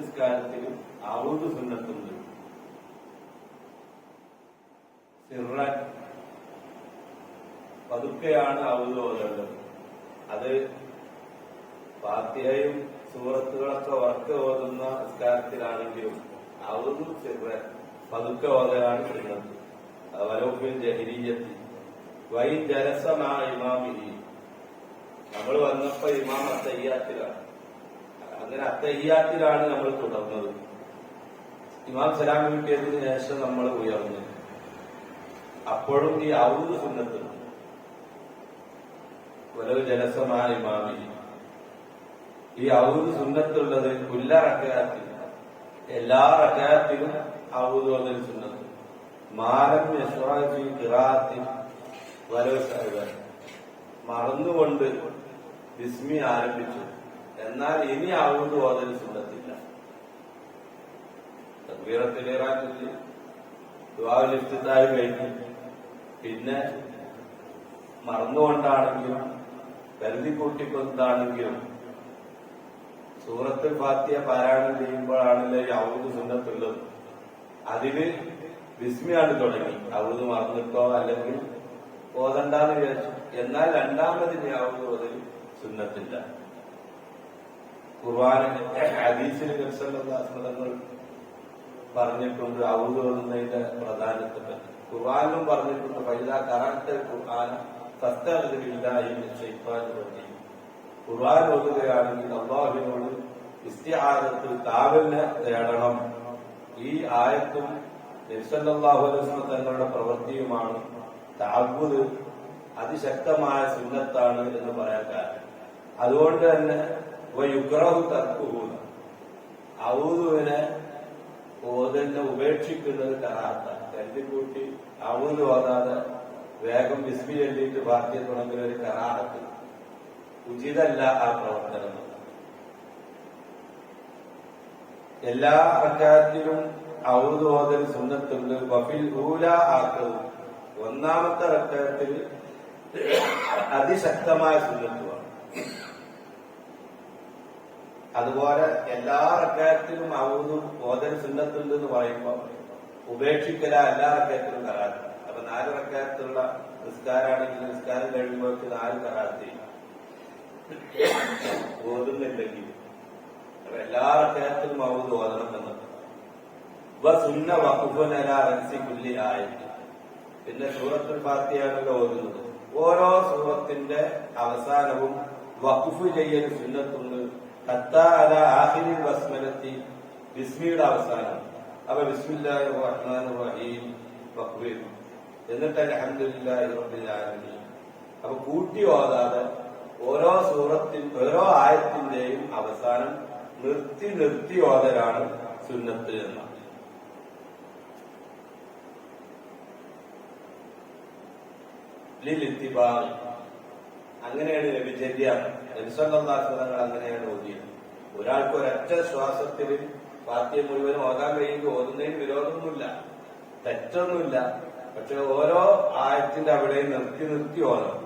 നിസ്കാരത്തിലും ഔദ് സുന്നത്തുണ്ട് Syrian പതുക്കെയാണ് ഓതേണ്ടത് അത് ഫാത്തിഹയും സൂറത്തുകളൊക്കെ ഉറക്കെ ഓതുന്ന നിസ്കാരത്തിലാണെങ്കിലും ഔദ് സിറൻ പതുക്കെ ഓതലാണ് സുന്നത്ത് വലോഫിൽ ജഹരീയത്തി വൈ ജലസമാ ഇമാമിഹി. നമ്മൾ വന്നപ്പോ ഇമാം അത്തയ്യാത്തിലാണ് അങ്ങനെ അത്തയ്യാത്തിലാണ് നമ്മൾ തുടർന്നത്. ഇമാം സലാം കിട്ടിയതിനു ശേഷം നമ്മൾ ഉയർന്നു. അപ്പോഴും ഈ ഔദ് സുന്നത്ത് വലവ് ജലസമായ ഇമാമി ഈ ഔദ് സുന്നത്തുള്ളത് കുല്ല റക്കയാത്തിൽ എല്ലാ റക്കയാത്തിലും ഔദ് ഓതൽ സുന്നത്ത്. മാലം യശ്വാജി കിറാത്തിൽ സാഹിബൻ മറന്നുകൊണ്ട് ബിസ്മി ആരംഭിച്ചു. എന്നാൽ ഇനി ഔദ് ഓതൽ സുന്നത്തില്ല. തക്ബീറത്തിലേറാക്കി ദുവാലിഫ്തായി കഴിഞ്ഞു പിന്നെ മറന്നുകൊണ്ടാണെങ്കിലും കരുതി കൂട്ടിക്കൊണ്ടാണെങ്കിലും സൂറത്ത് ഫാത്തിയ പാരായണം ചെയ്യുമ്പോഴാണല്ലോ ഈ ഔദ് സുന്നത്തുള്ളത്. അതിന് വിസ്മിയാണ് തുടങ്ങി. ഔദ് മറന്നിട്ടോ അല്ലെങ്കിൽ ഓതണ്ടാന്ന് വിചാരിച്ചു. എന്നാൽ രണ്ടാമതിന് ഔദ് ഓതൽ സുന്നത്തില്ല. ഖുർആാനിന്റെ ഹദീസിൽ നബ്സല്ലാസ്മതങ്ങൾ പറഞ്ഞിട്ടുണ്ട് ഔദ് പ്രധാനത്തെ പറ്റി കുർബാനും പറഞ്ഞിട്ടുണ്ട് ഫൈദ കറാത്ത ഖുർആൻ സസ്തയില്ലായി പറ്റി ഖുർആൻ ഓതുകയാണെങ്കിൽ അള്ളാഹുവിനോട് ഇസ്തിഹാരത്തിൽ കാവലിനെ തേടണം ഈ ആയത്തും നബ്സല്ലാഹു തങ്ങളുടെ പ്രവൃത്തിയുമാണ്. താബുദ് അതിശക്തമായ സുന്നത്താണ് എന്ന് പറയാൻ കാരണം. അതുകൊണ്ട് തന്നെ യുഗ്രഹു തർക്കുഹൂന ഔദുവിനെ ഓതലിനെ ഉപേക്ഷിക്കുന്നത് കറാത്താണ് കരുതിക്കൂട്ടി ഔദ് ഓതാതെ വേഗം വിസ്മി ചൊല്ലിയിട്ട് ബാധ്യത തുടങ്ങുന്ന ഒരു കറാഹത്ത് ഉചിതല്ല ആ പ്രവർത്തനം. എല്ലാ റക്കാത്തിലും ഔദ് ഓതൽ സുന്നത്തുണ്ട്. വഫിൽ ഊല ആക്കവും ഒന്നാമത്തെ റക്കാത്തിൽ അതിശക്തമായ സുന്നത്തുമാണ് അതുപോലെ എല്ലാ റക്കാത്തിലും അവതും ഓതൽ സുന്നത്തുണ്ട് എന്ന് പറയുമ്പോൾ ഉപേക്ഷിക്കല എല്ലാ റക്കാത്തിലും കറാത്ത്. അപ്പൊ നാല് റക്കാത്തിലുള്ള നിസ്കാരാണെങ്കിൽ നിസ്കാരം കഴിയുമ്പോൾ നാല് കരാത്തി ഓതുന്നില്ലെങ്കിൽ എല്ലാ റക്കാത്തിലും അവത് ഓതണം എന്നത് സുന്ന വഖുഫുനല റൻസി കുല്ലി ആയിട്ട് പിന്നെ സൂറത്തുൽ ഫാത്തിയാണല്ലോ ഓതുന്നത്. ഓരോ സൂറത്തിന്റെ അവസാനവും വഖുഫ് ചെയ്യൽ സുന്നത്തുണ്ട്. ഹത്താ അല ആഖിരിൽ ബസ്മലത്തി ബിസ്മിയുടെ അവസാനം. അപ്പൊ ബിസ്മില്ലാഹി റഹ്മാൻ റഹീം വഖ്ഫ് എന്നിട്ട് അൽഹംദുലില്ലാഹി റബ്ബിൽ ആലമീൻ. അപ്പൊ കൂട്ടി ഓതാതെ ഓരോ സൂറത്തിൽ ഓരോ ആയത്തിന്റെയും അവസാനം നിർത്തി നിർത്തി ഓതലാണ് സുന്നത്ത് എന്ന ലിലിത്തിബാറി അങ്ങനെയാണ് രവിചര്യ നബിസ്വല്ലാസ്വതങ്ങൾ അങ്ങനെയാണ് ഓതിയത്. ഒരാൾക്ക് ഒരൊറ്റ ശ്വാസത്തിൽ പാർട്ടിയെ മുഴുവനും ഓതാൻ കഴിയുമെങ്കിൽ ഓതുന്നതിന് വിരോധമൊന്നുമില്ല. തെറ്റൊന്നുമില്ല. പക്ഷെ ഓരോ ആയത്തിന്റെ അവിടെ നിർത്തി നിർത്തി ഓതണം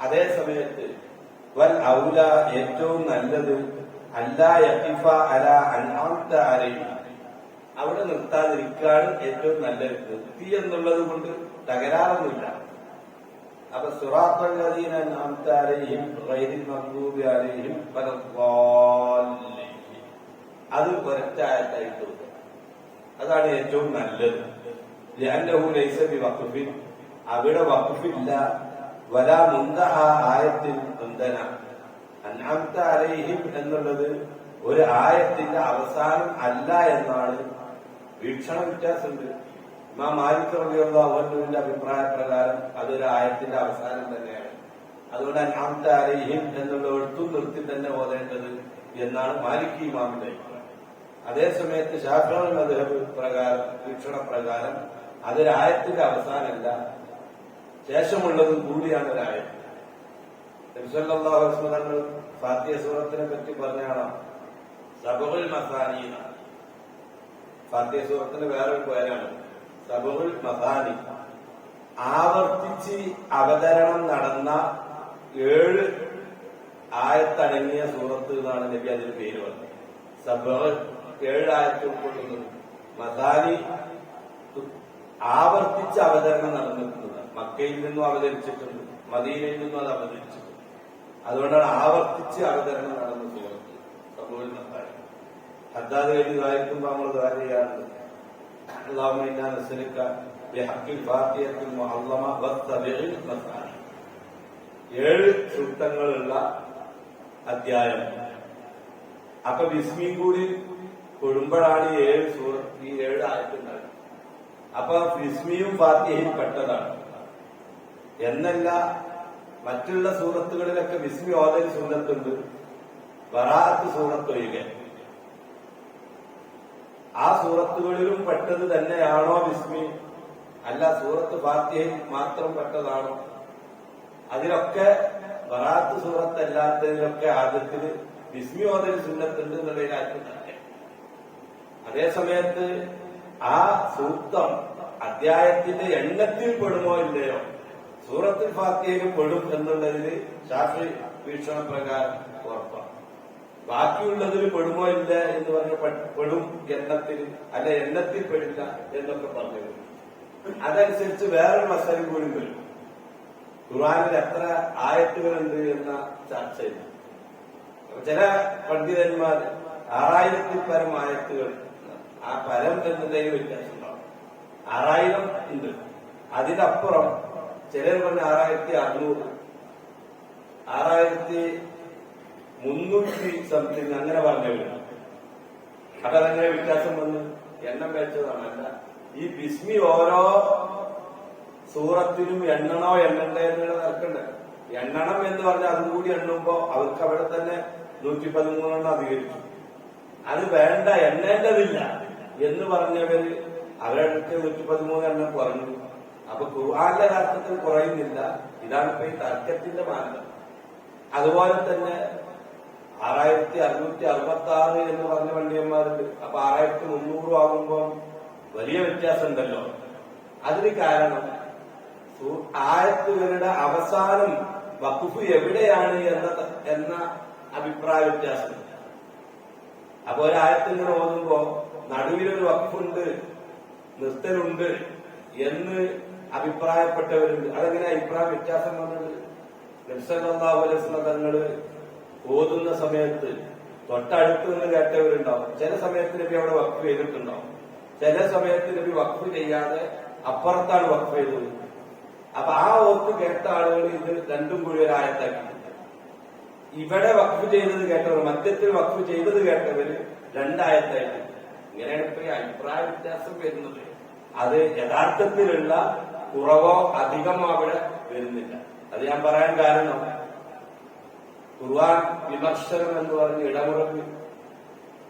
അതേ സമയത്ത് വൽ ഔല ഏറ്റവും നല്ലത് അല്ല യഫിഫ അല അൻആമത്ത അലൈഹി. അവിടെ നിർത്താതിരിക്കാണ് ഏറ്റവും നല്ലത്. നിർത്തി എന്നുള്ളത് കൊണ്ട് തകരാറൊന്നുമില്ല. അപ്പൊ വലദ്ദാലിൻ അത് ഒരൊറ്റ ആയത്തായിട്ട് അതാണ് ഏറ്റവും നല്ലത്. ബിവഖഫിൻ. അവിടെ വഖഫില്ല. വല മുന്തഹ ആയത്തിൽ മുന്തന. അൻഅംത അലൈഹിം എന്നുള്ളത് ഒരു ആയത്തിന്റെ അവസാനം അല്ല എന്നാണ് വീക്ഷണ വ്യത്യാസമുണ്ട്. ഇമാം മാലിക് റബിയുള്ള അഭിപ്രായ പ്രകാരം അതൊരു ആയത്തിന്റെ അവസാനം തന്നെയാണ്. അതുകൊണ്ട് അനാമത്തെ അലൈഹിം എന്നുള്ള എടുത്തും നിർത്തി തന്നെ ഓതേണ്ടത് എന്നാണ് മാലിക് ഇമാമിന്റെ അഭിപ്രായം. അതേസമയത്ത് സമയത്ത് അദ്ദേഹം പ്രകാരം വീക്ഷണ പ്രകാരം അതൊരു ആയത്തിന്റെ അവസാനമല്ല ശേഷമുള്ളതും കൂടിയാണ് ഒരു ആയത്ത് നബിസല്ലാഹുസ്മതങ്ങൾ ഫാത്തിയ സൂറത്തിനെ പറ്റി പറഞ്ഞാണോ? സബുൽ മസാനീന. ഫാത്തിയ സൂറത്തിന് വേറൊരു പേരാണ്. സബുൽ മസാനി ആവർത്തിച്ച് അവതരണം നടന്ന ഏഴ് ആയത്തടങ്ങിയ സൂറത്ത് എന്നാണ് നബി അതിന് പേര് പറഞ്ഞത്. സബ് ഏഴായത്ത് ഉൾക്കൊള്ളുന്നത് മസാനി ആവർത്തിച്ച് അവതരണം നടന്നിട്ടുണ്ട്. മക്കയിൽ നിന്നും അവതരിച്ചിട്ടുണ്ട്. മദീനയിൽ നിന്നും അത് അവതരിച്ചിട്ടുണ്ട്. അതുകൊണ്ടാണ് ആവർത്തിച്ച് അവതരണം നടന്ന സുഹൃത്ത് സമൂഹത്തിൽ മസാനി ഹദ്ദാദ് കഴിഞ്ഞ് വായിക്കുമ്പോൾ നമ്മൾ ദ്വാര ചെയ്യാറുണ്ട്. اللهم انا نسالك بحق الفاتحه المعظمه والسبع المثاني ഏഴ് സൂക്തങ്ങളുള്ള അധ്യായം അപ്പൊ വിസ്മിയും കൂടി കൊടുമ്പോഴാണ് ഈ ഏഴ് സൂറത്ത് ഈ ഏഴ് ആയത്തുണ്ടായത് അപ്പൊ വിസ്മിയും ഫാത്തിഹയും പെട്ടതാണ് എന്നല്ല മറ്റുള്ള സൂറത്തുകളിലൊക്കെ വിസ്മി ഓതൽ സുന്നത്തുണ്ട് വറാത്ത് സൂറത്ത് ഒഴികെ ആ സൂറത്തുകളിലും പെട്ടത് തന്നെയാണോ ബിസ്മി? അല്ല സൂറത്ത് ഫാത്തിഹയിൽ മാത്രം പെട്ടതാണോ? അതിലൊക്കെ വറാത്ത് സൂറത്ത് അല്ലാത്തതിലൊക്കെ ആദ്യത്തിൽ ബിസ്മി ഓതൽ സുന്നത്തുണ്ട് എന്നുള്ളതിനകത്ത് അതേസമയത്ത് അതേ സമയത്ത് ആ സൂക്തം അധ്യായത്തിന്റെ എണ്ണത്തിൽ പെടുമോ ഇല്ലയോ? സൂറത്തിൽ ഫാത്തിയയിൽ പെടും എന്നുള്ളതിൽ ഷാഫി വീക്ഷണപ്രകാരം ഉറപ്പാണ് ബാക്കിയുള്ളതിൽ പെടുമോ ഇല്ല എന്ന് പറഞ്ഞ പെടും എണ്ണത്തിൽ അല്ല എണ്ണത്തിൽ പെടില്ല എന്നൊക്കെ പറഞ്ഞു. അതനുസരിച്ച് വേറൊരു മസാലയും കൂടി വരും. ഖുർആനിൽ എത്ര ആയത്തുകളുണ്ട് എന്ന ചർച്ചയില്ല. ചില പണ്ഡിതന്മാർ ആറായിരത്തിൽ പരം ആയത്തുകൾ ആ പരം എന്നതിന് വ്യത്യാസം ഉണ്ടാവും ആറായിരം ഉണ്ട്. അതിനപ്പുറം ചിലർ പറഞ്ഞ ആറായിരത്തി അറുന്നൂറ് ആറായിരത്തി മുന്നൂറ്റി സംതിങ് അങ്ങനെ പറഞ്ഞവരാണ് അതങ്ങനെ വ്യത്യാസം വന്ന് എണ്ണം വെച്ചതാണല്ല ഈ ബിസ്മി ഓരോ സൂറത്തിനും എണ്ണണോ എണ്ണണ്ടേ എന്നുള്ള നടക്കണ്ടേ എണ്ണണം എന്ന് പറഞ്ഞാൽ അതും കൂടി എണ്ണുമ്പോ അവർക്ക് അവിടെ തന്നെ നൂറ്റി പതിമൂന്നെണ്ണം അധികരിച്ചു. അത് വേണ്ട എണ്ണേണ്ടതില്ല എന്ന് പറഞ്ഞവര് അവരടുത്ത് നൂറ്റി പതിമൂന്ന് എണ്ണം കുറഞ്ഞു. അപ്പൊ ഖുർആാന്റെ കാര്യത്തിൽ കുറയുന്നില്ല. ഇതാണ് ഇപ്പൊ ഈ തർക്കത്തിന്റെ മാനദണ്ഡം. അതുപോലെ തന്നെ ആറായിരത്തി അറുന്നൂറ്റി അറുപത്തി ആറ് എന്ന് പറഞ്ഞ വണ്ടിയന്മാരുണ്ട്. അപ്പൊ ആറായിരത്തി മുന്നൂറും ആകുമ്പോൾ വലിയ വ്യത്യാസം ഉണ്ടല്ലോ അതിന് കാരണം ആയത്തുകളുടെ അവസാനം വഖഫ് എവിടെയാണ് എന്ന എന്ന അഭിപ്രായ വ്യത്യാസം. അപ്പൊ ഒരായത്തിങ്ങനെ ഓതുമ്പോ നടുവിലൊരു വഖഫുണ്ട് നിർത്തലുണ്ട് എന്ന് അഭിപ്രായപ്പെട്ടവരുണ്ട്. അതെങ്ങനെ അഭിപ്രായ വ്യത്യാസം വന്നത്? നബ്സല്ലാഹുലസ്ല തങ്ങൾ ഓതുന്ന സമയത്ത് തൊട്ടടുത്ത് നിന്ന് കേട്ടവരുണ്ടാവും. ചില സമയത്ത് നബി അവിടെ വഖഫ് ചെയ്തിട്ടുണ്ടാവും. ചില സമയത്ത് നബി വഖഫ് ചെയ്യാതെ അപ്പുറത്താണ് വഖഫ് ചെയ്തത്. അപ്പൊ ആ ഓത്ത് കേട്ട ആളുകൾ ഇത് രണ്ടും കൂടി ഒരു ഇവിടെ വഖഫ് ചെയ്തത് കേട്ടവർ മധ്യത്തിൽ വഖഫ് ചെയ്തത് കേട്ടവര് രണ്ടായത്തായിട്ടുണ്ട് ഇങ്ങനെയാണ് ഇപ്പൊ അഭിപ്രായ വ്യത്യാസം വരുന്നത്. അത് യഥാർത്ഥത്തിലുള്ള കുറവോ അധികമോ അവിടെ വരുന്നില്ല. അത് ഞാൻ പറയാൻ കാരണം ഖുർആൻ വിമർശനം എന്ന് പറഞ്ഞ് ഇടമുറങ്ങി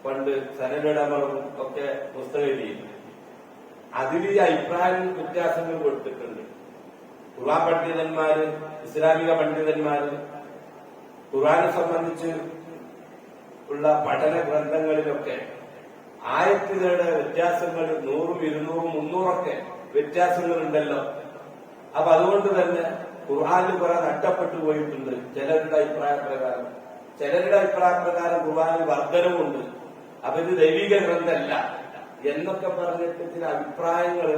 പണ്ട് സനലിടമുറങ്ങും ഒക്കെ പുസ്തകം എഴുതിയിരുന്നു. അതിൽ ഈ അഭിപ്രായ വ്യത്യാസങ്ങൾ കൊടുത്തിട്ടുണ്ട്. ഖുർആൻ പണ്ഡിതന്മാര് ഇസ്ലാമിക പണ്ഡിതന്മാര് ഖുർആനെ സംബന്ധിച്ച് ഉള്ള പഠന ഗ്രന്ഥങ്ങളിലൊക്കെ ആയത്തുകളുടെ വ്യത്യാസങ്ങൾ നൂറും ഇരുന്നൂറും മുന്നൂറൊക്കെ വ്യത്യാസങ്ങളുണ്ടല്ലോ. അപ്പൊ അതുകൊണ്ട് തന്നെ ഖുർആാനിൽ കുറെ നഷ്ടപ്പെട്ടു പോയിട്ടുണ്ട്. ചിലരുടെ അഭിപ്രായ പ്രകാരം. ചിലരുടെ അഭിപ്രായ പ്രകാരം ഖുർആാനിൽ വർധനവുണ്ട് അപ്പൊ ഇത് ദൈവിക ഗ്രന്ഥമല്ല എന്നൊക്കെ പറഞ്ഞിട്ട് ചില അഭിപ്രായങ്ങൾ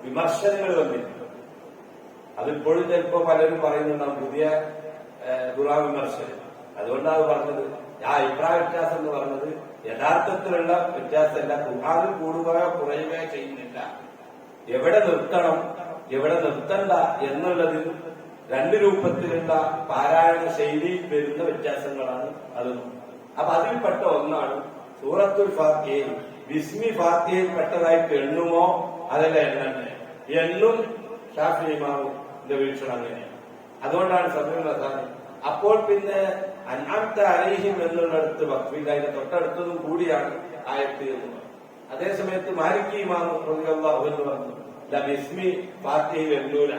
വിമർശനങ്ങൾ വന്നിട്ടുണ്ട്. അതിപ്പോഴും ചിലപ്പോ പലരും പറയുന്നുണ്ടാവും പുതിയ ഖുർആൻ വിമർശനം അതുകൊണ്ടാണ് പറഞ്ഞത്. ആ അഭിപ്രായ വ്യത്യാസം എന്ന് പറഞ്ഞത് യഥാർത്ഥത്തിലുള്ള വ്യത്യാസമല്ല. ഖുർആാനിൽ കൂടുകയോ കുറയുകയോ ചെയ്യുന്നില്ല. എവിടെ നിർത്തണം എവിടെ നിർത്തണ്ട എന്നുള്ളതിൽ രണ്ട് രൂപത്തിലുള്ള പാരായണ ശൈലിയിൽ വരുന്ന വ്യത്യാസങ്ങളാണ് അത്. അപ്പൊ അതിൽപ്പെട്ട ഒന്നാണ് സൂറത്തുൽ ഫാത്തിയയിൽ വിസ്മി ഫാത്തിയയിൽ പെട്ടതായിട്ട് എണ്ണുമോ? അതല്ല എണ്ണ എണ്ണും ഷാഫി ഇമാമിന്റെ വീക്ഷണം അങ്ങനെയാണ്. അതുകൊണ്ടാണ് സമയം പ്രധാനം അപ്പോൾ പിന്നെ അന്നാമത്തെ അലൈഹിം എന്നുള്ളിടത്ത് വക്ഫില്ല അതിന്റെ തൊട്ടടുത്തതും കൂടിയാണ് ആയത്ത് എന്ന് പറഞ്ഞു അതേസമയത്ത് മാലിക് ഇമാം റളിയല്ലാഹു എന്ന് പറഞ്ഞു ലിസ്മി ബിസ്മി ഫാത്തിഹയിൽ എണ്ണൂല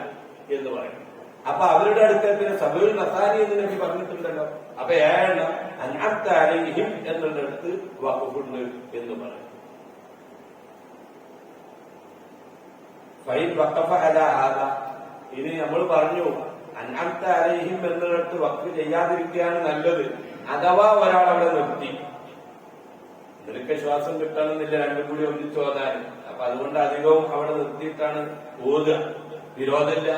എന്ന് പറയും അപ്പൊ അവരുടെ അടുക്കൽ പിന്നെ സബുൽ നസാരി എന്ന് നബി പറഞ്ഞിട്ടുണ്ടല്ലോ. അപ്പൊ ഏഴെണ്ണം അനാത്താരെയും എന്നുള്ളിടത്ത് വഖഫുണ്ട് എന്ന് പറയും ഇനി നമ്മൾ പറഞ്ഞു അന്നാമത്തെ അലഹിം എന്നിടത്ത് വക്ക് ചെയ്യാതിരിക്കുകയാണ് നല്ലത്. അഥവാ ഒരാൾ അവിടെ നിർത്തി. നിനക്ക് ശ്വാസം കിട്ടണമെന്നില്ല രണ്ടും കൂടി ഒന്നിച്ചു വന്നാൽ. അപ്പൊ അതുകൊണ്ട് അധികവും അവിടെ നിർത്തിയിട്ടാണ് പോവുക വിരോധമില്ല.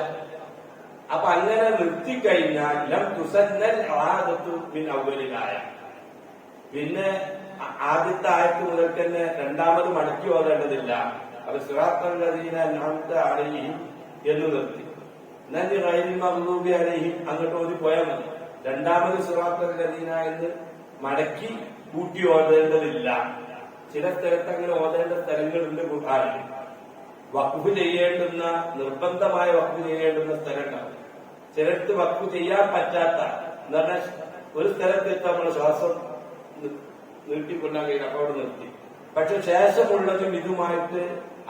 അപ്പൊ അങ്ങനെ നിർത്തിക്കഴിഞ്ഞാൽ ലം തുസന്നൽ ആദത്തു പിൻ ഔവലിലായ പിന്നെ ആദ്യത്തെ ആയത്ത് മുതൽ തന്നെ രണ്ടാമത് മടക്കി ഓതേണ്ടതില്ല. അപ്പൊ സുഹാത്തീന അലഹിം എന്ന് നിർത്തി. നന്ദി റൈൽ മഹ്ലൂബി അലഹിം അങ്ങോട്ട് ഓതി പോയാൽ മതി. രണ്ടാമത് സുഹാത്തീന എന്ന് മടക്കി കൂട്ടി ഓതേണ്ടതില്ല. ചില സ്ഥലത്ത് അങ്ങനെ ഓതേണ്ട സ്ഥലങ്ങളുണ്ട് ഖുർആനിൽ. വഖഫ് ചെയ്യേണ്ടുന്ന നിർബന്ധമായ വഖഫ് ചെയ്യേണ്ടുന്ന സ്ഥലമുണ്ടാവും ചിലർക്ക് വക്കു ചെയ്യാൻ പറ്റാത്ത എന്ന് പറഞ്ഞാൽ ഒരു സ്ഥലത്ത് എത്താൻ നമ്മൾ ശ്വാസം നീട്ടിക്കൊല്ലാൻ കഴിയും കഴിയില്ല അപ്പൊ അവിടെ നിർത്തി. പക്ഷെ ശേഷമുള്ളതും ഇതുമായിട്ട്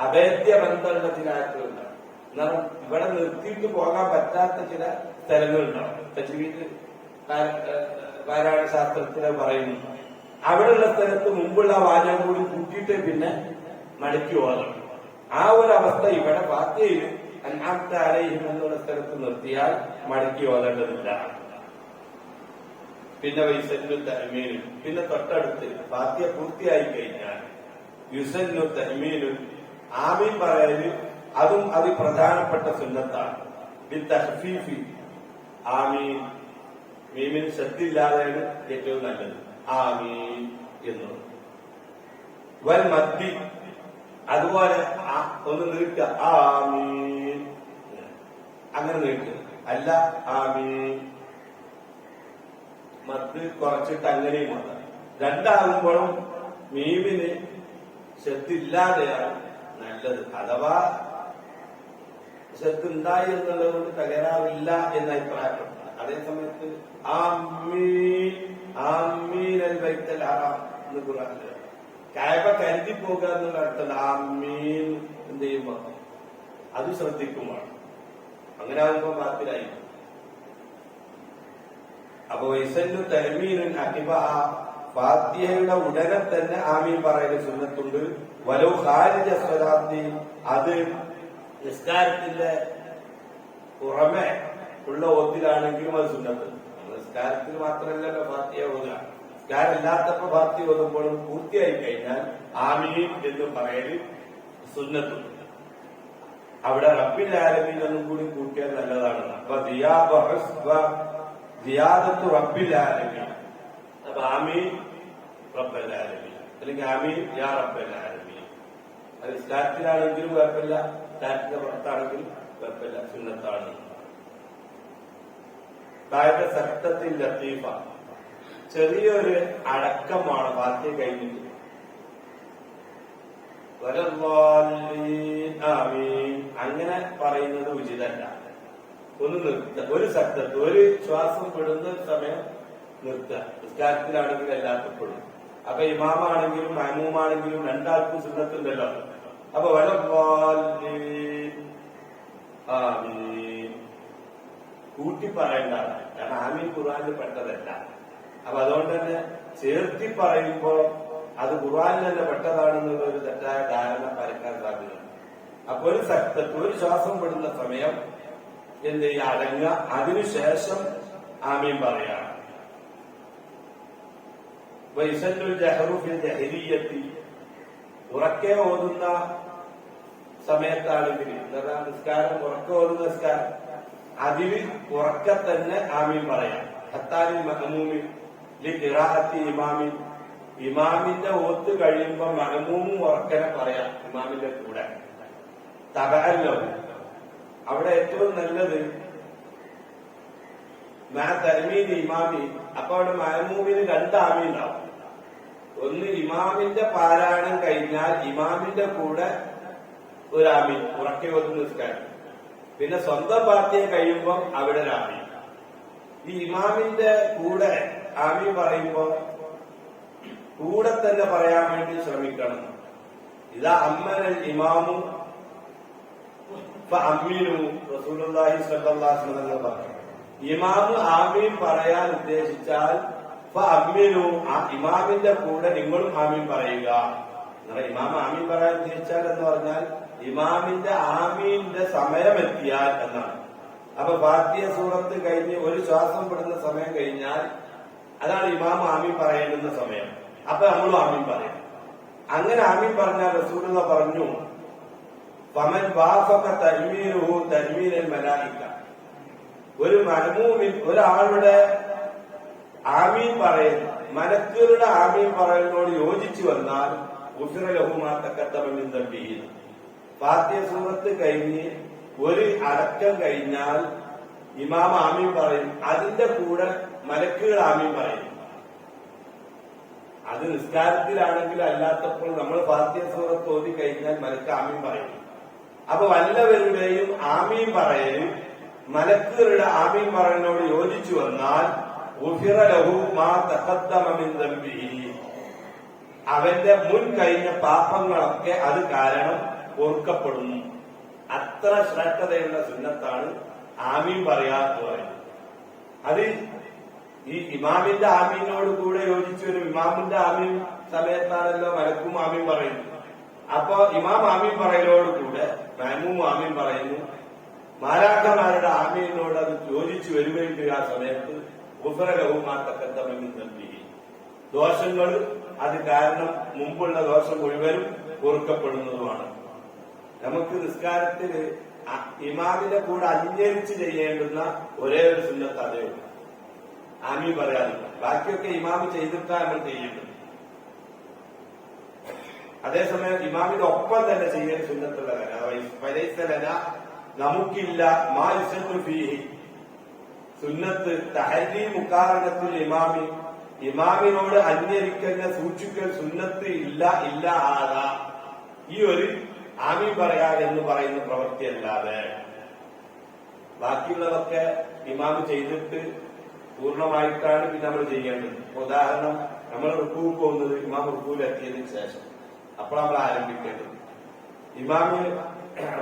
അഭേദ്യ ബന്ധമുള്ള ചില ആക്കളുണ്ടാവും എന്നാൽ ഇവിടെ നിർത്തിയിട്ട് പോകാൻ പറ്റാത്ത ചില സ്ഥലങ്ങളുണ്ടാവും. തജ്വീദ് പാരായണ ശാസ്ത്രത്തിലെ പറയുന്നു. അവിടെയുള്ള സ്ഥലത്ത് മുമ്പുള്ള വാചകം കൂടി കൂട്ടിയിട്ട് പിന്നെ മടക്കി പോകണം ആ ഒരു അവസ്ഥ ഇവിടെ ഫാത്തിയയിൽ എന്നുള്ള സ്ഥലത്ത് നിർത്തിയാൽ മടക്കി ഓതേണ്ടതില്ല. പിന്നെ വൈസന്നു തഹമീനും പിന്നെ തൊട്ടടുത്ത് ഫാത്തിയ പൂർത്തിയായി കഴിഞ്ഞാൽ യുസന്നു തഹമീനും ആമീൻ പറയൽ അതും അതിപ്രധാനപ്പെട്ട സുന്നത്താണ്. ബി തഹ്ഫീഫി ആമീൻ. മീമിന് ശ്രദ്ധയില്ലാതെയാണ് ഏറ്റവും നല്ലത്. ആമീൻ എന്നുള്ളത്. വൽ മദ്ദി അതുപോലെ ഒന്ന് നീട്ട ആമീൻ. അങ്ങനെ നീട്ട് അല്ല ആമീ മത്ത് കുറച്ചിട്ട് അങ്ങനെയും മത രണ്ടാകുമ്പോഴും മീമിന് ശ്രദ്ധില്ലാതെയാണ് നല്ലത്. അഥവാ ശ്രദ്ധ ഉണ്ടായി എന്നുള്ളത് കൊണ്ട് തകരാറില്ല എന്ന അഭിപ്രായപ്പെട്ടു അതേ സമയത്ത് ആമീൻ ഹറാം എന്ന് ഖുർആനിൽ കായബ കരുതി പോകുക എന്നുള്ള അർത്ഥം ആമീൻ എന്ത് ചെയ്യുമ്പോ അത് ശ്രദ്ധിക്കുമാണ്. അങ്ങനെ ആകുമ്പോ ബാത്തിലായി അപ്പൊ വൈസല്ലു തലമീനും അക്കിബ ഫാത്തിഹയുടെ ഉടനെ തന്നെ ആമീൻ പറയുന്ന സുന്നത്തുണ്ട്. വലോ ഹാരിജ സ്വലാത്തി അത് നിസ്കാരത്തിന്റെ പുറമെ ഉള്ള ഒത്തിലാണെങ്കിലും അത് സുന്നത്ത്. നിസ്കാരത്തിൽ മാത്രമല്ലല്ലോ ഫാത്തിയ ഓതുക ഇല്ലാത്തപ്പോ ഫാത്തിയ ഓതുമ്പോഴും പൂർത്തിയായി കഴിഞ്ഞാൽ ആമീൻ എന്ന് പറയൽ സുന്നത്തുണ്ട് അവിടെ റബ്ബിൽ ആലമീൻ എന്നും കൂടി കൂട്ടിയാൽ നല്ലതാണ് അപ്പൊ ഹുസ്ബ റബ്ബിൽ ആലമീൻ. അപ്പൊ ആമീൻ റബ്ബൽ ആലമീൻ. അല്ലെങ്കിൽ ആമീൻ യാ റബ്ബൽ ആലമീൻ. അത് സ്റ്റാറ്റിലാണെങ്കിലും കുഴപ്പമില്ല. സ്റ്റാറ്റിന്റെ പുറത്താണെങ്കിലും കുഴപ്പമില്ല. സുന്നത്താണ് താഴത്തെ സക്തത്തിൽ ലത്തീഫ. ചെറിയൊരു അടക്കമാണ് ബാക്കി കഴിഞ്ഞിട്ട്. അങ്ങനെ പറയുന്നത് ഉചിതല്ല. ഒന്ന് നിർത്തുക ഒരു ശബ്ദത്ത് ഒരു ശ്വാസം പെടുന്ന സമയം നിർത്തുക എല്ലാവർക്കും എല്ലാത്തപ്പോഴും അപ്പൊ ഇമാമാണെങ്കിലും മഹമൂമാണെങ്കിലും രണ്ടാൾക്കും സുന്നത്തുണ്ടല്ലോ. അപ്പൊ കൂട്ടി പറയേണ്ടതാണ്. കാരണം ആമീൻ ഖുറാനിൽ പെട്ടതല്ല. അപ്പൊ അതുകൊണ്ട് തന്നെ ചേർത്തി പറയുമ്പോൾ അത് ഖുർആാനിൽ തന്നെ പെട്ടതാണെന്നുള്ള ഒരു തെറ്റായ ധാരണ പരക്കാൻ സാധ്യതയുണ്ട്. അപ്പൊ ഒരു സക്തത്ത് ഒരു ശ്വാസം പെടുന്ന സമയം എന്ത് ചെയ്യുക അടങ്ങുക അതിനുശേഷം ആമീൻ പറയാം ഉറക്കെ ഓതുന്ന സമയത്താണെങ്കിൽ നിസ്കാരം ഉറക്കെ ഓതുന്ന നിസ്കാരം. അതിൽ ഉറക്കെ തന്നെ ആമീൻ പറയാം. ഹത്താലിൽ മഹമൂമി ലിറാഹത്തി ഇമാമിൻ. ഇമാമിന്റെ ഓത്ത് കഴിയുമ്പോ മഹമൂമും ഉറക്കനെ പറയാം ഇമാമിന്റെ കൂടെ. തകരല്ലോ അവിടെ ഏറ്റവും നല്ലത് മാ തരമീൻ ഇമാമി. അപ്പൊ അവിടെ മഹമൂമിന് രണ്ട് ആമി ഉണ്ടാവും. ഒന്ന് ഇമാമിന്റെ പാരായണം കഴിഞ്ഞാൽ ഇമാമിന്റെ കൂടെ ഒരു ആമി ഉറക്കെ ഒതുങ്ങി നിൽക്കാൻ പിന്നെ സ്വന്തം പാർട്ടിയെ കഴിയുമ്പോൾ അവിടെ ഒരു ആമി ഈ ഇമാമിന്റെ കൂടെ ആമി പറയുമ്പോ കൂടെ തന്നെ പറയാൻ വേണ്ടി ശ്രമിക്കണം. ഇതാ അമ്മനൽ ഇമാമു അമ്മീനു അലൈഹി വസല്ലം പറഞ്ഞു. ഇമാമ് ആമീൻ പറയാൻ ഉദ്ദേശിച്ചാൽ അമ്മീനു ആ ഇമാമിന്റെ കൂടെ നിങ്ങളും ആമീൻ പറയുക. ഇമാം ആമീൻ പറയാൻ ഉദ്ദേശിച്ചാൽ എന്ന് പറഞ്ഞാൽ ഇമാമിന്റെ ആമീന്റെ സമയമെത്തിയാൽ എന്നാണ്. അപ്പൊ ഫാത്തിയ സൂറത്ത് കഴിഞ്ഞ് ഒരു ശ്വാസം പെടുന്ന സമയം കഴിഞ്ഞാൽ അതാണ് ഇമാം ആമീൻ പറയേണ്ടുന്ന സമയം. അപ്പൊ നമ്മളും ആമീൻ പറയാം അങ്ങനെ ആമീൻ പറഞ്ഞ റസൂലുള്ള പറഞ്ഞു പമൻ വാഫക തൻമീനുഹു തൻമീനൽ മലായിക്ക. ഒരു മരമൂമിൽ ഒരാളുടെ ആമീൻ പറയുന്നു മലക്കുകളുടെ ആമീൻ പറയലിനോട് യോജിച്ചു വന്നാൽ ഉഫിറലഹുമാത്തക്കത്തമിൻ തമ്പിയിൽ ഫാത്തിയ സൂറത്ത് കഴിഞ്ഞ് ഒരു അടക്കം കഴിഞ്ഞാൽ ഇമാം ആമീൻ പറയും അതിന്റെ കൂടെ മലക്കുകൾ ആമീൻ പറയും. അത് നിസ്കാരത്തിലാണെങ്കിൽ അല്ലാത്തപ്പോൾ നമ്മൾ ഫാത്തിയ സൂറത്ത് ഓതി കഴിഞ്ഞാൽ മലക്ക് ആമീൻ പറയും. അപ്പൊ വല്ലവരുടെയും ആമീൻ പറയലും മലക്കുകളുടെ ആമീൻ പറയലിനോട് യോജിച്ചു വന്നാൽ അവന്റെ മുൻ കഴിഞ്ഞ പാപങ്ങളൊക്കെ അത് കാരണം ഓർക്കപ്പെടുന്നു. അത്ര ശ്രേഷ്ഠതയുള്ള സുന്നത്താണ് ആമീൻ പറയുന്നത് അത് ഈ ഇമാമിന്റെ ആമീനോട് കൂടെ യോജിച്ചു വരും ഇമാമിന്റെ ആമീൻ സമയത്താണല്ലോ മലക്കും ആമീൻ പറയുന്നു അപ്പോ ഇമാം ആമീൻ പറയലോട് കൂടെ മാമും ആമീൻ പറയുന്നു മാലാഖമാരുടെ ആമീനോട് അത് യോജിച്ചു ചെയ്യും ആ സമയത്ത്. ഉഫറലവുമാത്തക്കത്തമെന്ന് നൽകി ദോഷങ്ങൾ അത് കാരണം മുമ്പുള്ള ദോഷം മുഴുവനും പൊറുക്കപ്പെടുന്നതുമാണ്. നമുക്ക് നിസ്കാരത്തിന് അ- ഇമാമിന്റെ കൂടെ അന്വേഷിച്ച് ചെയ്യേണ്ടുന്ന ഒരേ ഒരു സുന്നത്ത് അതേ ഉള്ളൂ. ആമി പറയാറില്ല. ബാക്കിയൊക്കെ ഇമാമ് ചെയ്തിട്ടാണ് നമ്മൾ ചെയ്യേണ്ടത് അതേസമയം ഇമാമിന്റെ ഒപ്പം തന്നെ ചെയ്യേണ്ട സുന്നത്തുള്ള നമുക്കില്ല സുന്നത്ത് തഹരി മുക്കാരണത്തിൽ ഇമാമി. ഇമാമിനോട് അന്യരിക്കുന്ന സൂക്ഷിക്കൽ സുന്നത്ത് ഇല്ല ഇല്ല ആകാ ഈ ഒരു ആമി പറയാ എന്ന് പറയുന്ന പ്രവൃത്തി അല്ലാതെ ബാക്കിയുള്ളതൊക്കെ ഇമാമ് ചെയ്തിട്ട് പൂർണമായിട്ടാണ് പിന്നെ നമ്മൾ ചെയ്യേണ്ടത്. ഉദാഹരണം നമ്മൾ റുക്കൂ പോകുന്നത് ഇമാം റുക്കൂൽ എത്തിയതിനു ശേഷം. അപ്പോൾ നമ്മൾ ആരംഭിക്കേണ്ടത്. ഇമാമ്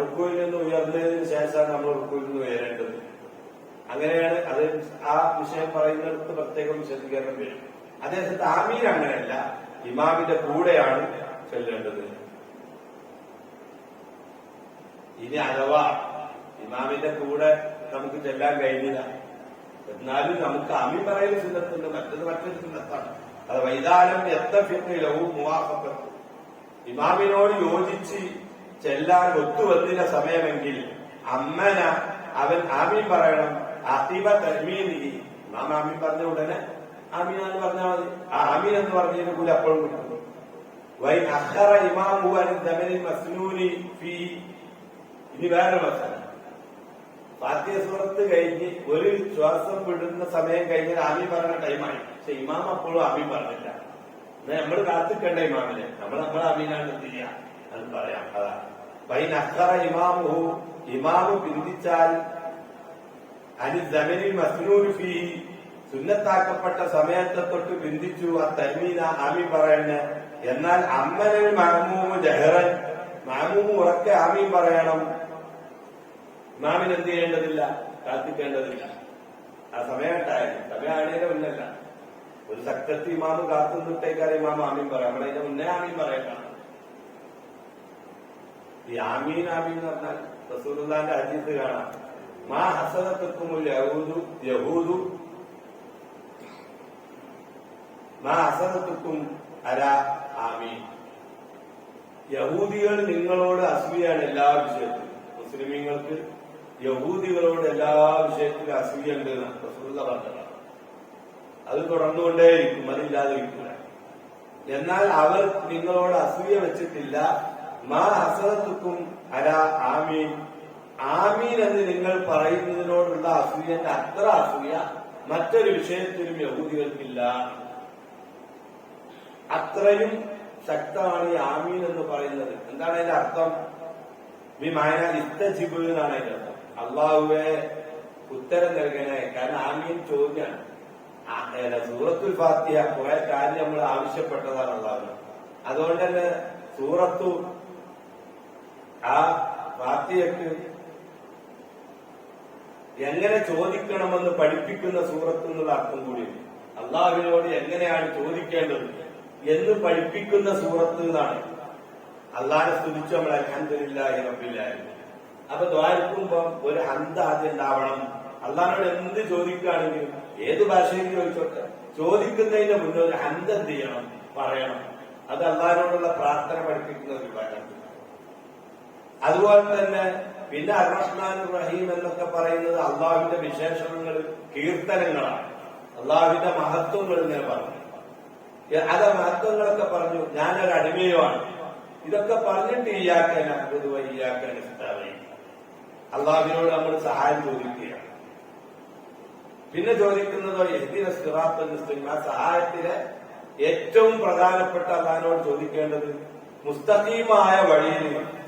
റുക്കൂവിൽ നിന്ന് ഉയർന്നതിന് ശേഷമാണ് നമ്മൾ റുക്കൂവിൽ നിന്ന് ഉയരേണ്ടത്. അങ്ങനെയാണ് അത് ആ വിഷയം പറയുന്നിടത്ത് പ്രത്യേകം വിശദീകരണം വരും. അതേസമയത്ത് ആമീൻ അങ്ങനെയല്ല. ഇമാമിന്റെ കൂടെയാണ് ചെല്ലേണ്ടത്. ഇനി അഥവാ ഇമാമിന്റെ കൂടെ നമുക്ക് ചെല്ലാൻ കഴിഞ്ഞില്ല. എന്നാലും നമുക്ക് അമി പറയുന്ന സുന്നത്തുണ്ട് മറ്റത് മറ്റൊരു സുന്നത്താണ്. അത് വൈതാനം എത്തഫിലവും മുവാഫക്കത്ത് ഇമാമിനോട് യോജിച്ച് ചെല്ലാൻ ഒത്തുവന്നില്ല സമയമെങ്കിൽ അമ്മന അവൻ ആമീൻ പറയണം. അതിവ തർമീനി ഇമാം ആമീൻ പറഞ്ഞ ഉടനെ ആമീൻ എന്ന് പറഞ്ഞാൽ മതി. ആ ആമീൻ എന്ന് പറഞ്ഞതിന് കൂടി അപ്പോഴും കിട്ടുന്നു വൈ അഹറ ദമനിൽ മസ്നൂനി ഫീ ഇനി വേറെ മസാല ഫാത്തിയ കഴിഞ്ഞ് ഒരു ശ്വാസം വിടുന്ന സമയം കഴിഞ്ഞാൽ ആമി പറയുന്ന ടൈമായി പക്ഷെ ഇമാം അപ്പോഴും ആമി പറഞ്ഞില്ല. എന്നാ നമ്മൾ കാത്തിക്കണ്ട ഇമാമിനെ. നമ്മൾ നമ്മളെ ആമീനാണ് തിരിയ അത് പറയാം. അതാണ് ബൈൻ അഖറ ഇമാമു ഇമാമ് പിന്തിച്ചാൽ അനി ജമനിൽ മസ്നൂൻ ഫീ. സുന്നത്താക്കപ്പെട്ട സമയത്തെ തൊട്ട് ബിന്ദിച്ചു ആ തന്മീന ആമി പറയണേ. എന്നാൽ അമ്മനൽ മഹമൂമ് ജഹറൻ. മഹമൂമ് ഉറക്കെ ആമീൻ പറയണം. ഇമാമിന് എന്ത് ചെയ്യേണ്ടതില്ല കാത്തിക്കേണ്ടതില്ല. ആ സമയം സമയമാണേന്റെ മുന്നല്ല. ഒരു സക്തത്തി ഇമാമ് കാത്തു നിട്ടേക്കാരെ ഇമാമ ആമീൻ പറയാം. നമ്മളെ അതിന്റെ മുന്നേ ആമീൻ പറയണ്ട ഈ ആമീൻ ആമീൻ എന്ന് പറഞ്ഞാൽ റസൂലുള്ളാന്റെ ഹദീസ് കാണാം. മാ ഹസനത്തുക്കുമുൽ യഹൂദു യഹൂദു. മാ ഹസനത്തുക്കും അര ആമീൻ. യഹൂദികൾ നിങ്ങളോട് അസൂയാണ് എല്ലാ വിഷയത്തിലും. മുസ്ലിമീങ്ങൾക്ക് യഹൂദികളോട് എല്ലാ വിഷയത്തിലും അസൂയുണ്ട് പറഞ്ഞതാണ് അത് തുടർന്നുകൊണ്ടേയിരിക്കും അതില്ലാതിരിക്കില്ല എന്നാൽ അവർ നിങ്ങളോട് അസൂയ വെച്ചിട്ടില്ല. മാ ഹസനത്തുക്കും അര ആമീൻ. ആമീൻ എന്ന് നിങ്ങൾ പറയുന്നതിനോടുള്ള അസൂയന്റെ അത്ര അസൂയ മറ്റൊരു വിഷയത്തിലും യഹൂദികൾക്കില്ല. അത്രയും ശക്തമാണ് ഈ ആമീൻ എന്ന് പറയുന്നത്. എന്താണ് അതിന്റെ അർത്ഥം? വിമാന ഇസ്തജിബ് എന്നാണ് അതിന്റെ അള്ളാഹുവെ ഉത്തരം നൽകണേ. കാരണം ആമീൻ ചോദ്യമാണ് സൂറത്തുൽ ഫാത്തിയ കുറെ കാര്യം നമ്മൾ ആവശ്യപ്പെട്ടതാണ് അള്ളാഹു അതുകൊണ്ട് തന്നെ സൂറത്തു ആ ഫാത്തിയക്ക് എങ്ങനെ ചോദിക്കണമെന്ന് പഠിപ്പിക്കുന്ന സൂറത്ത് എന്നുള്ള അർത്ഥം കൂടിയുണ്ട് അള്ളാഹുവിനോട് എങ്ങനെയാണ് ചോദിക്കേണ്ടത് എന്ന് പഠിപ്പിക്കുന്ന സൂറത്ത് എന്നാണ്. അള്ളാഹിനെ സ്തുതിച്ച് നമ്മൾ അലഹദില്ലാഹി റബ്ബില്ലായിരുന്നു അപ്പൊ ദ്വാരക്കുമ്പോ ഒരു ഹന്ത ആദ്യം ഉണ്ടാവണം. അള്ളാഹിനോട് എന്ത് ചോദിക്കുകയാണെങ്കിലും ഏത് ഭാഷയിൽ ചോദിച്ചോട്ടെ? ചോദിക്കുന്നതിന്റെ മുന്നേ ഒരു ഹന്ത എന്ത് ചെയ്യണം? പറയണം. അത് അള്ളാഹിനോടുള്ള പ്രാർത്ഥന പഠിപ്പിക്കുന്ന ഒരു വിഭാഗം. അതുപോലെ തന്നെ പിന്നെ അർറഹ്മാൻ റഹീം എന്നൊക്കെ പറയുന്നത് അള്ളാഹുവിന്റെ വിശേഷണങ്ങൾ കീർത്തനങ്ങളാണ്. അള്ളാഹുവിന്റെ മഹത്വങ്ങൾ ഇങ്ങനെ പറഞ്ഞു. അത് മഹത്വങ്ങളൊക്കെ പറഞ്ഞു. ഞാനൊരു അടിമയുമാണ്. ഇതൊക്കെ പറഞ്ഞിട്ട് ഇയാക്കാൻ അബ്ദുൽ ഇയാക്കാൻ ഇഷ്ടാവേ അള്ളാഹുവിനോട് നമ്മൾ സഹായം ചോദിക്കുകയാണ്. പിന്നെ ചോദിക്കുന്നതോ എഹ്ദിന സിറാത്ത് മുസ്ലിം ആ സഹായത്തിലെ ഏറ്റവും പ്രധാനപ്പെട്ട അള്ളഹാനോട് ചോദിക്കേണ്ടത് മുസ്തഖീമായ വഴിയിൽ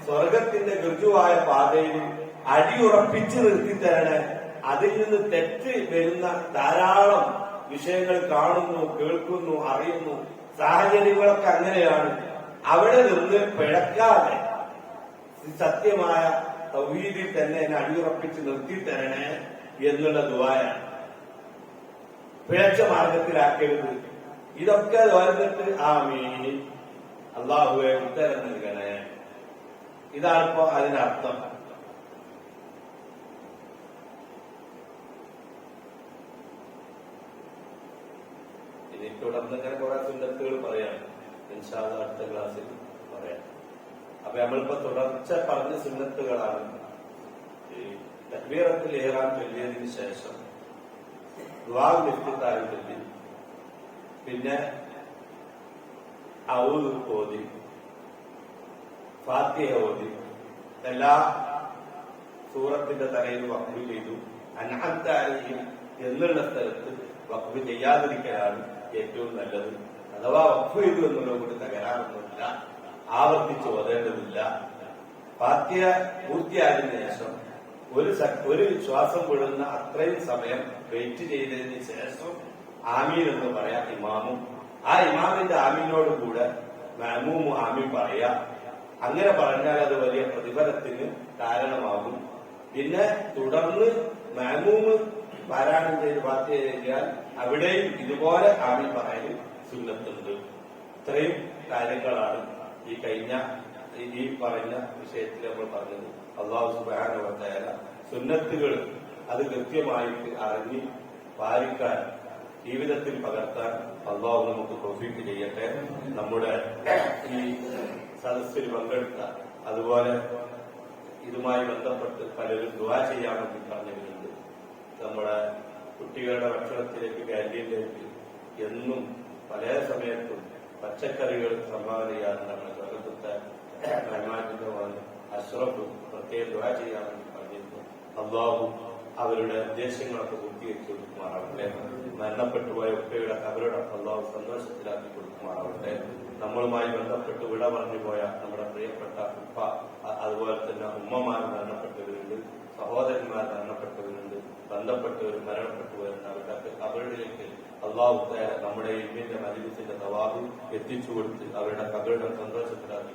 സ്വർഗത്തിന്റെ ഗൃജുവായ പാതയിൽ അടിയുറപ്പിച്ചു നിർത്തി തരണേ അതിൽ നിന്ന് തെറ്റ് വരുന്ന ധാരാളം വിഷയങ്ങൾ കാണുന്നു കേൾക്കുന്നു അറിയുന്നു സാഹചര്യങ്ങളൊക്കെ അങ്ങനെയാണ്. അവിടെ നിന്ന് പിഴക്കാതെ സത്യമായ തൗഹീദിൽ തന്നെ എന്നെ അടിയുറപ്പിച്ച് നിർത്തി തരണേ എന്നുള്ള ദുബായാണ് പേച്ച മാർഗത്തിലാക്കരുത് ഇതൊക്കെ വരുന്നിട്ട് ആ മീൻ അള്ളാഹുവെ ഉത്തരം നൽകണേ. ഇതാണിപ്പോ അതിനർത്ഥം ഇതിൽ തുടർന്ന് ഇങ്ങനെ കുറെ സുന്നത്തുകൾ പറയാം. ഇൻഷാദ് അടുത്ത ക്ലാസ്സിൽ പറയാം. അപ്പൊ നമ്മളിപ്പോ തുടർച്ച പറഞ്ഞ സുന്നത്തുകളാണ്. ഈ തക്ബീറത്തിൽ ഏറാൻ ചൊല്ലിയതിന് ശേഷം ദ്വാവ് നിശ്ചിതായി ചൊല്ലി. പിന്നെ ഔദ് ഓതി. ഫാത്തിഹ ഓതി. എല്ലാ സൂറത്തിന്റെ തലയിൽ വഖഫ് ചെയ്തു. അനഹത്തായി എന്നുള്ള സ്ഥലത്ത് വഖഫ് ചെയ്യാതിരിക്കലാണ് ഏറ്റവും നല്ലത്. അഥവാ വഖഫ് ചെയ്തു എന്നുള്ളത് കൊണ്ട് തകരാറൊന്നുമില്ല. ആവർത്തിച്ച് ഓതേണ്ടതില്ല പാത്യ പൂർത്തിയായതിനു ശേഷം ഒരു ഒരു ശ്വാസം വിടുന്ന അത്രയും സമയം വെയിറ്റ് ചെയ്തതിന് ശേഷം ആമീൻ എന്ന് പറയാം ഇമാമും. ആ ഇമാമിന്റെ ആമീനോട് കൂടെ മാമൂമും ആമീൻ പറയാ. അങ്ങനെ പറഞ്ഞാൽ അത് വലിയ പ്രതിഫലത്തിന് കാരണമാകും. പിന്നെ തുടർന്ന് മാമൂമ് പാരായണം ചെയ്ത് പാർട്ടി കഴിഞ്ഞാൽ അവിടെയും ഇതുപോലെ ആമീൻ പറയൽ സുന്നത്തുണ്ട്. ഇത്രയും കാര്യങ്ങളാണ് ഈ കഴിഞ്ഞ ഈ- പറഞ്ഞ വിഷയത്തിൽ നമ്മൾ പറഞ്ഞത് അള്ളാഹു സുബാനുവത്തായ സുന്നത്തുകൾ അത് കൃത്യമായിട്ട് അറിഞ്ഞ് പാലിക്കാൻ ജീവിതത്തിൽ പകർത്താൻ അള്ളാഹു നമുക്ക് പ്രൊഫീറ്റ് ചെയ്യട്ടെ. നമ്മുടെ ഈ സദസ്സിൽ പങ്കെടുത്ത അതുപോലെ ഇതുമായി ബന്ധപ്പെട്ട് പലരും ദുവാ ചെയ്യാമെന്ന് പറഞ്ഞവരുണ്ട് നമ്മുടെ കുട്ടികളുടെ ഭക്ഷണത്തിലേക്ക് ക്യാന്റീനിലേക്ക് എന്നും പല സമയത്തും പച്ചക്കറികൾ സംഭാവന ചെയ്യാറുണ്ട്. റഹ്മാന്റെ മോൻ അഷ്റഫ് പ്രത്യേകം ദുവാ ചെയ്യാമെന്ന് പറഞ്ഞിരുന്നു അള്ളാഹും അവരുടെ ഉദ്ദേശങ്ങളൊക്കെ പൂർത്തീകരിച്ചു കൊടുക്കുമാറാവട്ടെ. മരണപ്പെട്ടു പോയ ഉപ്പയുടെ അള്ളാഹു സന്തോഷത്തിലാക്കി കൊടുക്കുമാറാവട്ടെ. നമ്മളുമായി ബന്ധപ്പെട്ട് വിട പറഞ്ഞു പോയ നമ്മുടെ പ്രിയപ്പെട്ട ഉപ്പ അതുപോലെ തന്നെ ഉമ്മമാർ മരണപ്പെട്ടവരുണ്ട് സഹോദരന്മാർ മരണപ്പെട്ടവരുണ്ട് ബന്ധപ്പെട്ടവർ മരണപ്പെട്ടു വരുന്ന അവരുടെ കബറിലേക്ക് അള്ളാഹു നമ്മുടെ ഇമ്മിന്റെ മജിലിസിന്റെ തവാബ് എത്തിച്ചു കൊടുത്ത് അവരുടെ കബരുടെ സന്തോഷത്തിലാക്കി